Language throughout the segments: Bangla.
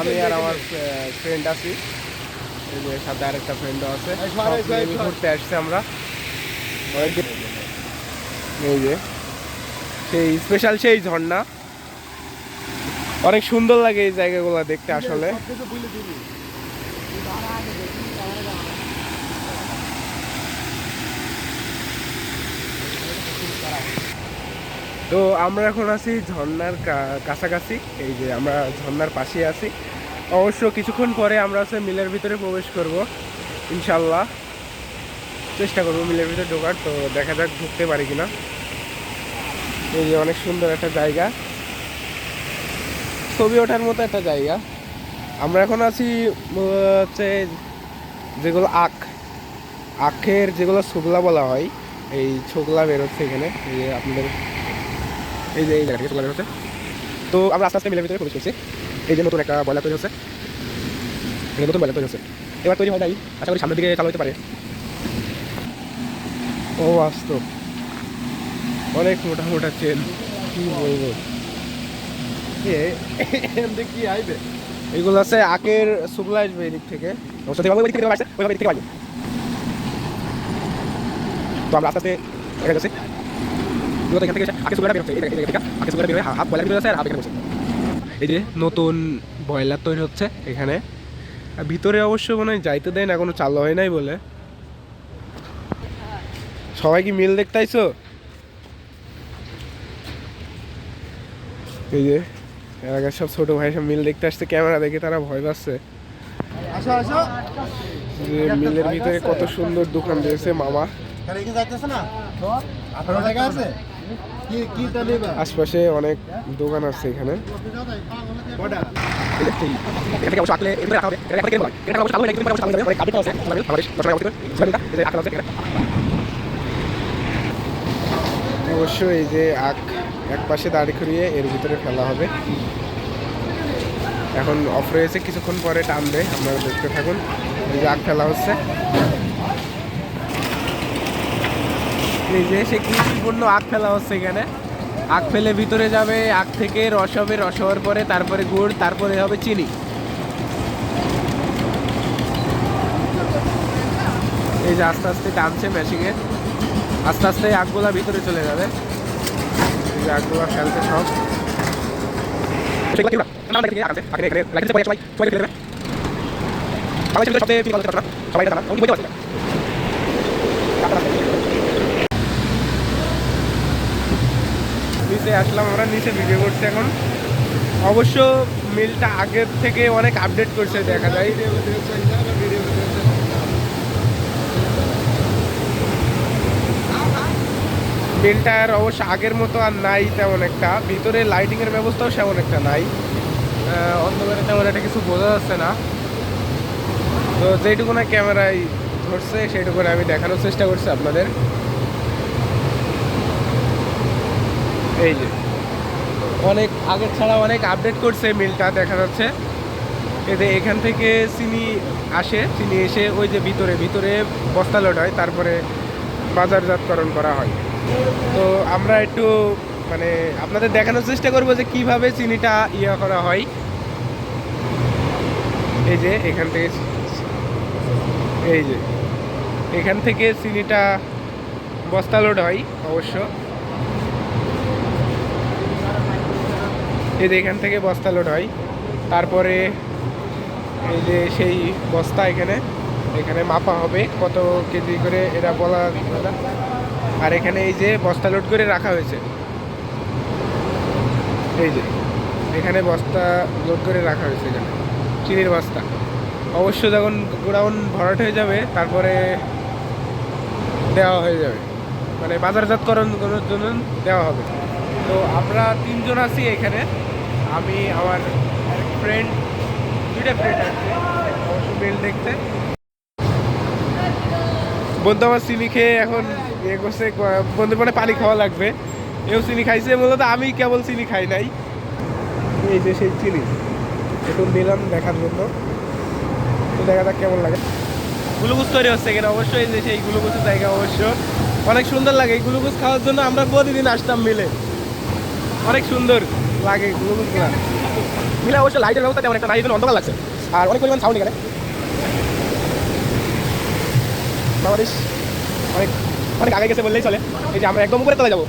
আমি আর আমার ফ্রেন্ড আছি। সাথে আরেকটা ফ্রেন্ডও আছে। ঘুরতে আসছি আমরা। এই যে সেই স্পেশাল সেই ঝর্ণা। অনেক সুন্দর লাগে এই জায়গাগুলো দেখতে আসলে সব কিছু ভুলে দিবি তো আমরা এখন আছি ঝর্ণার কা- কাছাকাছি। এই যে আমরা ঝর্ণার পাশে আছি। অবশ্য কিছুক্ষণ পরে আমরা হচ্ছে মিলের ভিতরে প্রবেশ করব। ইনশাল্লাহ চেষ্টা করব মিলের ভিতরে ঢোকার। তো দেখা যাক ঢুকতে পারি কিনা। এই যে অনেক সুন্দর একটা জায়গা। ছবি ওঠার মতো একটা জায়গা। আমরা এখন আছি হচ্ছে যেগুলো আখ। আখের যেগুলো ছোকলা বলা হয়, এই ছোকলা বেরোচ্ছে এখানে। এই আপনাদের এই যে এই জায়গা থেকে ছোকলা বেরোচ্ছে তো আমরা আস্তে আস্তে মিলের ভিতরে প্রবেশ করছি। এই যে নতুন একটা বয়লার তৈরি হচ্ছে। এই নতুন বয়লার তৈরি হচ্ছে। এবার তৈরি হয় নাই। আশা করি সামনের দিকে চালু হতে পারে। ও বাস্তব। অনেক মোটা মোটা চেন। কি বলব? কি আইবে? এইগুলো আছে আখের শুকলা আসবে এদিক থেকে। ওই থেকে আসছে ওইভাবে থেকে আসবে তো আমরা আস্তে আস্তে এখানে যাচ্ছি। মূলত এখান থেকে আখের শুকলাটা বের হচ্ছে। এই জায়গা থেকে আখের শুকলাটা বের হয়ে হাফ বয়লার আর হাফ এখানে বসে। এই যে নতুন বয়লার তৈরি হচ্ছে এখানে। ভিতরে অবশ্য মনে হয় যাইতে দেয় না কোনো চালু হয় নাই বলে। সবাই কি মিল দেখতে আইছো? এই যে এলাকার সব ছোট ভাই সব মিল দেখতে আসছে ক্যামেরা দেখে তারা ভয় পাচ্ছে। যে মিলের ভিতরে কত সুন্দর দোকান দিয়েছে মামা। না? আছে? আশপাশে অনেক দোকান আছে এখানে। অবশ্যই এই যে আখ এক পাশে দাঁড়ি করিয়ে এর ভিতরে ফেলা হবে। এখন অফ রয়েছে, কিছুক্ষণ পরে টানবে। আপনারা দেখতে থাকুন। এই যে আখ ফেলা হচ্ছে। এই যে সে কৃষিপূর্ণ আখ ফেলা হচ্ছে এখানে। আখ ফেলে ভিতরে যাবে, আখ থেকে রস হবে, রস হওয়ার পরে তারপরে গুড়, তারপরে হবে চিনি। এই যে আস্তে আস্তে টানছে মেশিনে আস্তে আস্তে আখগুলা ভিতরে চলে যাবে। এই যে আখগুলা ফেলছে সব। সবাই সবাই সবাই ফেলে দেবে বাংলাদেশের ভিতরে সবচেয়ে ফিল করতে পারছে না সবাই জানা উনি বলতে পারছে না নিচে আসলাম, আমরা নিচে ভিডিও করছি এখন। অবশ্য মিলটা আগের থেকে অনেক আপডেট করছে, দেখা যায়। মিলটা আর অবশ্য আগের মতো আর নাই তেমন একটা। ভিতরে লাইটিংয়ের ব্যবস্থাও সেমন একটা নাই। অন্ধকারে তেমন একটা কিছু বোঝা যাচ্ছে না। তো যেটুকু না ক্যামেরায় ধরছে সেইটুকু আমি দেখানোর চেষ্টা করছি আপনাদের। এই যে। অনেক আগের ছাড়া অনেক আপডেট করছে মিলটা, দেখা যাচ্ছে। এতে এখান থেকে চিনি আসে, চিনি এসে ওই যে ভিতরে ভিতরে বস্তা লোড হয়, তারপরে বাজারজাতকরণ করা হয়। তো আমরা একটু মানে আপনাদের দেখানোর চেষ্টা করব যে কীভাবে চিনিটা ইয়ে করা হয়। এই যে এখান থেকে এই যে। এখান থেকে চিনিটা বস্তা লোড হয়, অবশ্য। এই যে এখান থেকে বস্তা লোড হয়। তারপরে এই যে সেই বস্তা এখানে এখানে মাপা হবে কত কেজি করে, এটা বলা আর এখানে এই যে বস্তা লোড করে রাখা হয়েছে। এই যে, এখানে বস্তা লোড করে রাখা হয়েছে এখানে, চিনির বস্তা। অবশ্য যখন গোডাউন ভরাট হয়ে যাবে, তারপরে দেওয়া হয়ে যাবে। মানে বাজারজাতকরণ জন্য দেওয়া হবে। তো আমরা তিনজন আছি এখানে। আমি আমার ফ্রেন্ড দুইটা ফ্রেন্ড আছে মেল দেখতে। বন্ধু আমার চিনি খেয়ে এখন ইয়ে করছে বন্ধু মানে পানি খাওয়া লাগবে। এও চিনি খাইছে, মূলত আমি কেবল চিনি খাই নাই। এই যে সেই চিনি, একটু দিলাম দেখার জন্য। তো দেখা যাক কেমন লাগে। গ্লুকোজ তৈরি হচ্ছে এখানে অবশ্যই যে সেই গ্লুকোজের জায়গা অবশ্য। অনেক সুন্দর লাগে এই গ্লুকোজ খাওয়ার জন্য, আমরা প্রতিদিন আসতাম মিলে। অনেক সুন্দর। লাগে মিলে অবশ্য লাইটের ব্যবস্থা তেমন একটা নাই অন্ধকার লাগছে। আর অনেক পরিমাণ সাউন্ড এখানে। বাংলাদেশ অনেক অনেক আগে গেছে বললেই চলে। এই যে আমরা একদম উপরে তলায় যাব।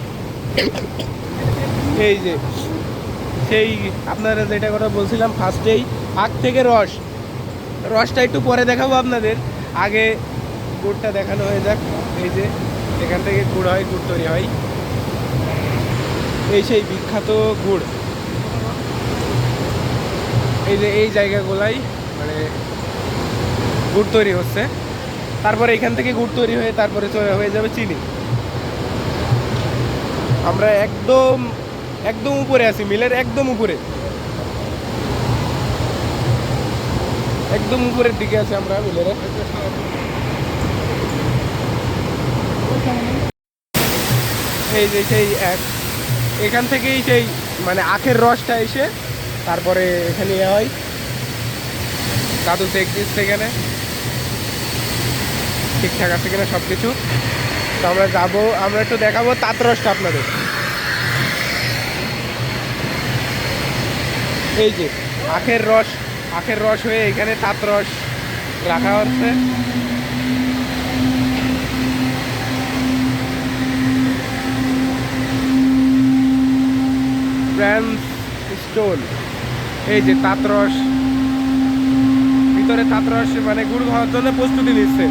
এই যে, সেই আপনারা যেটা কথা বলছিলাম ফার্স্টেই আখ থেকে রস। রসটা একটু পরে দেখাবো আপনাদের। আগে গুড়টা দেখানো হয়ে যাক। এই যে, এখান থেকে গুড় হয়, গুড় তৈরি হয়। এই সেই বিখ্যাত গুড়। এই যে এই জায়গাগুলাই মানে গুড় তৈরি হচ্ছে। তারপরে এখান থেকে গুড় তৈরি হয়ে তারপরে হয়ে যাবে চিনি। আমরা একদম একদম উপরে আছি, মিলের একদম উপরে। একদম উপরের দিকে আছি আমরা মিলের। এই যে সেই এক। এখান থেকেই সেই মানে আখের রসটা এসে তারপরে এখানে ইয়ে হয়। দাদু দিচ্ছে এখানে ঠিকঠাক আছে কিনা সব কিছু তো আমরা যাব, আমরা একটু দেখাবো তাঁত রসটা আপনাদের। এই যে, আখের রস আখের রস হয়ে এখানে তাঁত রস রাখা হচ্ছে। ফ্রান্স স্টোন এই যে তাঁত রস ভিতরে তাঁত রস মানে গুড় খাওয়ার জন্য প্রস্তুতি নিচ্ছে।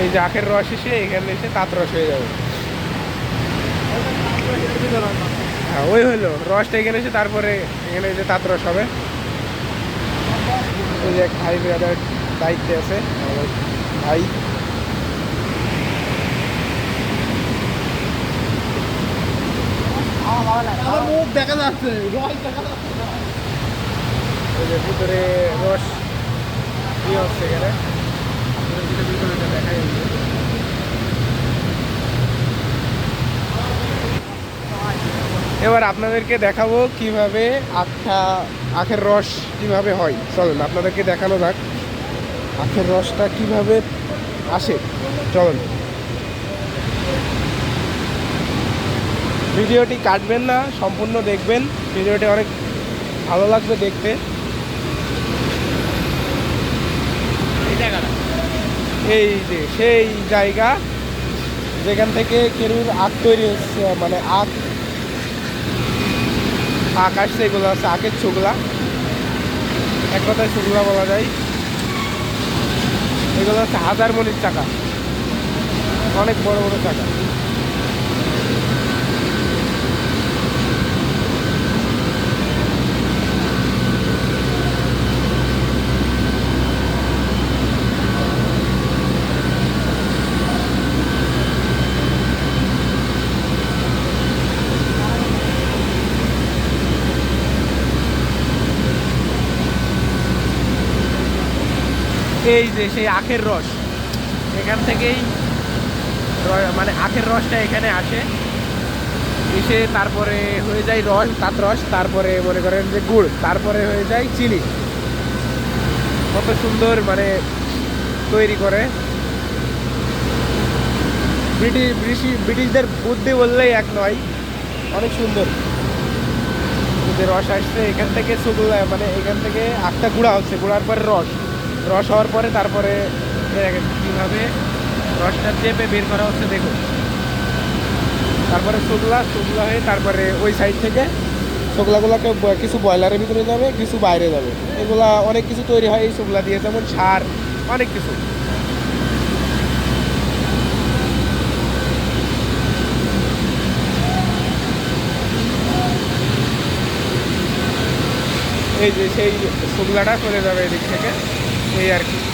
এই যে আখের রস এসে এখানে এসে তাঁত রস হয়ে যাবে। হ্যাঁ ওই হলো, রসটা এখানে এসে তারপরে এখানে এসে তাঁত রস হবে। ওই যে ভাই ব্রাদার দায়িত্বে আছে ভাই। আমার মুখ দেখা যাচ্ছে রস দেখা যাচ্ছে। ভিতরে রস ইয়ে হচ্ছে এখানে। দেখাই এবার আপনাদেরকে দেখাবো কীভাবে আখটা আখের রস কীভাবে হয়। চলুন আপনাদেরকে দেখানো যাক আখের রসটা কীভাবে আসে। চলুন। ভিডিওটি কাটবেন না সম্পূর্ণ দেখবেন। ভিডিওটি অনেক ভালো লাগবে দেখতে। এই যে সেই জায়গা যেখান থেকে কেরুর আখ তৈরি হচ্ছে মানে আখ আখ আসছে এগুলো আছে আখের ছুগলা এক কথায় ছুগলা বলা যায়। এগুলো হচ্ছে হাজার মনির টাকা অনেক বড় বড় টাকা এই যে সেই আখের রস। এখান থেকেই মানে আখের রসটা এখানে আসে। এসে তারপরে হয়ে যায় রস তাঁত রস, তারপরে মনে করেন যে গুড়, তারপরে হয়ে যায় চিনি। কত সুন্দর মানে তৈরি করে। ব্রিটিশ ব্রিটিশ ব্রিটিশদের বুদ্ধি বললেই এক নয়, অনেক সুন্দর। রস আসছে, এখান থেকে শুকলা মানে এখান থেকে আখটা গুঁড়া হচ্ছে, গুঁড়ার পরে রস। রস হওয়ার পরে তারপরে কীভাবে রসটা চেপে বের করা হচ্ছে দেখুন। তারপরে শুকলা শুকলা হয়ে তারপরে ওই সাইড থেকে শুকলাগুলোকে কিছু বয়লারের ভিতরে যাবে, কিছু বাইরে যাবে। এগুলা অনেক কিছু তৈরি হয় এই শুকলা দিয়ে, যেমন সার, অনেক কিছু। এই যে সেই শুকলাটা চলে যাবে এদিক থেকে। এই আর কি।